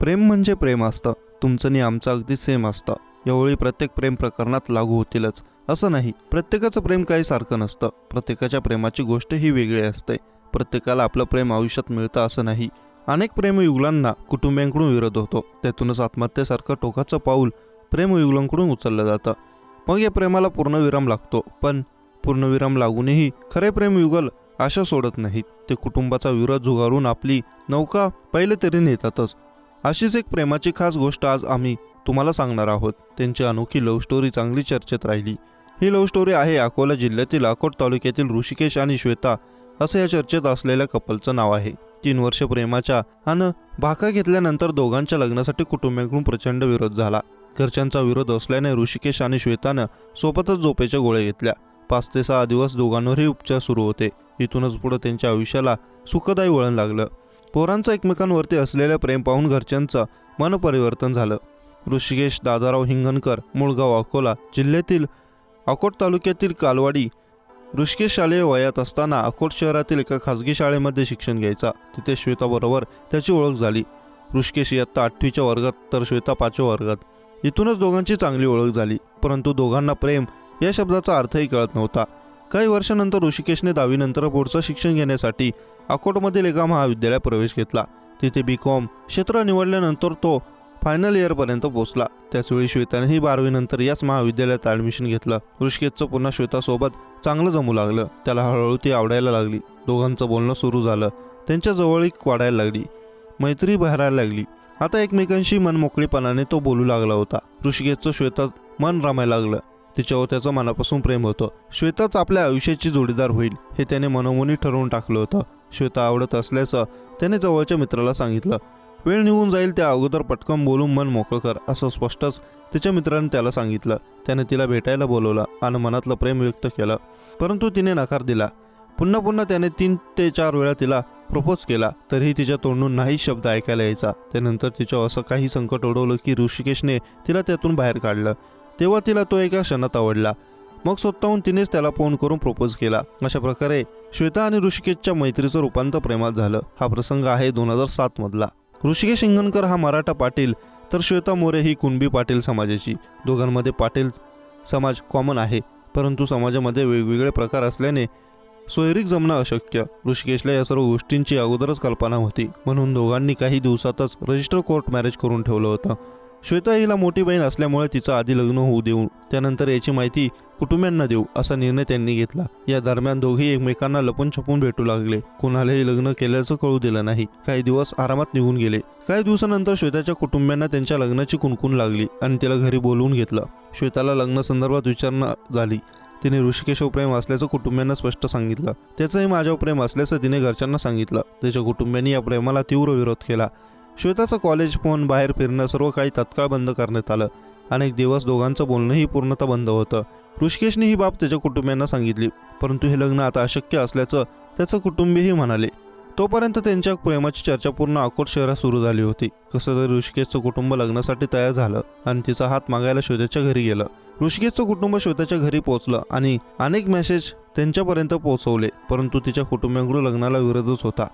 प्रेम म्हणजे प्रेम असतं. तुमचं आणि आमचं अगदी सेम असतं. यावेळी प्रत्येक प्रेम प्रकरणात लागू होतीलच. असं नाही. प्रत्येकाचं प्रेम काही सारखं नसतं. प्रत्येकाच्या प्रेमाची गोष्ट ही वेगळी असते. प्रत्येकाला आपलं प्रेम आयुष्यात मिळतं असं नाही. अनेक प्रेमयुगलांना कुटुंबियांकडून विरोध होतो. त्यातूनच आत्महत्येसारखं टोकाचं पाऊल प्रेमयुगलांकडून उचललं जातं. मग या प्रेमाला पूर्णविराम लागतो. पण पूर्णविराम लागूनही खरे प्रेमयुगल आशा सोडत नाहीत. ते कुटुंबाचा विरोध झुगारून आपली नौका पहिले तरी नेतातच. अशीच एक प्रेमाची खास गोष्ट आज आम्ही तुम्हाला सांगणार आहोत. त्यांची अनोखी लव्ह स्टोरी चांगली चर्चेत राहिली. ही लव्ह स्टोरी आहे अकोला जिल्ह्यातील अकोट तालुक्यातील ऋषिकेश आणि श्वेता असं या चर्चेत असलेल्या कपलचं नाव आहे. तीन वर्ष प्रेमाच्या आणि भाका घेतल्यानंतर दोघांच्या लग्नासाठी कुटुंबियांकडून प्रचंड विरोध झाला. घरच्यांचा विरोध असल्याने ऋषिकेश आणि श्वेतानं सोबतच झोपेच्या गोळ्या घेतल्या. पाच ते सहा दिवस दोघांवरही उपचार सुरू होते. इथूनच पुढे त्यांच्या आयुष्याला सुखदायी वळण लागलं. पोरांचं एकमेकांवरती असलेलं प्रेम पाहून घरच्यांचं मन परिवर्तन झालं. ऋषिकेश दादाराव हिंगणकर मुळगाव अकोला जिल्ह्यातील अकोट तालुक्यातील कालवाडी ऋषिकेश शालेय वयात असताना अकोट शहरातील एका खासगी शाळेमध्ये शिक्षण घ्यायचा. तिथे श्वेताबरोबर त्याची ओळख झाली. ऋषिकेश इयत्ता आठवीच्या वर्गात तर श्वेता पाचव्या वर्गात. इथूनच दोघांची चांगली ओळख झाली. परंतु दोघांना प्रेम या शब्दाचा अर्थही कळत नव्हता. काही वर्षानंतर ऋषिकेशने दहावीनंतर पुढचं शिक्षण घेण्यासाठी अकोटमधील एका महाविद्यालयात प्रवेश घेतला. तिथे बी कॉम क्षेत्र निवडल्यानंतर तो फायनल इयरपर्यंत पोहोचला. त्याचवेळी श्वेतानेही बारावीनंतर याच महाविद्यालयात ॲडमिशन घेतलं. ऋषिकेशचं पुन्हा श्वेतासोबत चांगलं जमू लागलं. त्याला हळूहळू ती आवडायला लागली. दोघांचं बोलणं सुरू झालं. त्यांच्या जवळीक वाढायला लागली. मैत्री बहरायला लागली. आता एकमेकांशी मनमोकळीपणाने तो बोलू लागला होता. ऋषिकेशचं श्वेतात मन रमायला लागलं. तिच्यावर त्याचं मनापासून प्रेम होतं. श्वेताच आपल्या आयुष्याची जोडीदार होईल हे त्याने मनोमनी ठरवून टाकलं होतं. श्वेता आवडत असल्याचं त्याने जवळच्या मित्राला सांगितलं. वेळ निघून जाईल त्या अगोदर पटकन बोलून मन मोकळं कर असं स्पष्टच तिच्या मित्राने त्याला सांगितलं. त्याने तिला भेटायला बोलवलं आणि मनातलं प्रेम व्यक्त केलं. परंतु तिने नकार दिला. पुन्हा पुन्हा त्याने तीन ते चार वेळा तिला प्रपोज केला तरीही तिच्या तोंडून नाही शब्द ऐकायला यायचा. त्यानंतर तिच्यावर असं काही संकट ओढवलं की ऋषिकेशने तिला त्यातून बाहेर काढलं. तेव्हा तिला तो एका क्षणात आवडला. मग स्वतःहून तिनेच त्याला फोन करून प्रपोज केला. अशा प्रकारे श्वेता आणि ऋषिकेशच्या मैत्रीचं रूपांतर प्रेमात झालं. हा प्रसंग आहे दोन हजार सातमधला ऋषिकेश हिंगणकर हा मराठा पाटील तर श्वेता मोरे ही कुणबी पाटील समाजाची. दोघांमध्ये पाटील समाज कॉमन आहे परंतु समाजामध्ये वेगवेगळे प्रकार असल्याने सोयरीक जमणं अशक्य. ऋषिकेशला या सर्व गोष्टींची अगोदरच कल्पना होती. म्हणून दोघांनी काही दिवसातच रजिस्टर कोर्ट मॅरेज करून ठेवलं होतं. श्वेता हिला मोठी बहीण असल्यामुळे तिचं आधी लग्न होऊ देऊ त्यानंतर याची माहिती कुटुंबियांना देऊ असा निर्णय त्यांनी घेतला. या दरम्यान दोघेही एकमेकांना लपून छपून भेटू लागले. कुणालाही लग्न केल्याचं कळू दिलं नाही. काही दिवस आरामात निघून गेले. काही दिवसानंतर श्वेताच्या कुटुंबियांना त्यांच्या लग्नाची कुणकुण लागली आणि तिला घरी बोलवून घेतलं. श्वेताला लग्नासंदर्भात विचारणा झाली. तिने ऋषिकेशव प्रेम असल्याचं कुटुंबियांना स्पष्ट सांगितलं. त्याचंही माझ्यावर प्रेम असल्याचं तिने घरच्यांना सांगितलं. त्याच्या कुटुंबियांनी या प्रेमाला तीव्र विरोध केला. श्वेताचं कॉलेज फोन बाहेर फिरणं सर्व काही तत्काळ बंद करण्यात आलं. अनेक दिवस दोघांचं बोलणंही पूर्णतः बंद होतं. ऋषिकेशने ही बाब त्याच्या कुटुंबियांना सांगितली परंतु हे लग्न आता अशक्य असल्याचं त्याचं कुटुंबीही म्हणाले. तोपर्यंत त्यांच्या प्रेमाची चर्चा पूर्ण अकोट शहरात सुरू झाली होती. कसं तरी ऋषिकेशचं कुटुंब लग्नासाठी तयार झालं आणि तिचा हात मागायला श्वेताच्या घरी गेलं. ऋषिकेशचं कुटुंब श्वेताच्या घरी पोहोचलं आणि अनेक मेसेज त्यांच्यापर्यंत पोहोचवले परंतु तिच्या कुटुंबियांकडून लग्नाला विरोधच होता.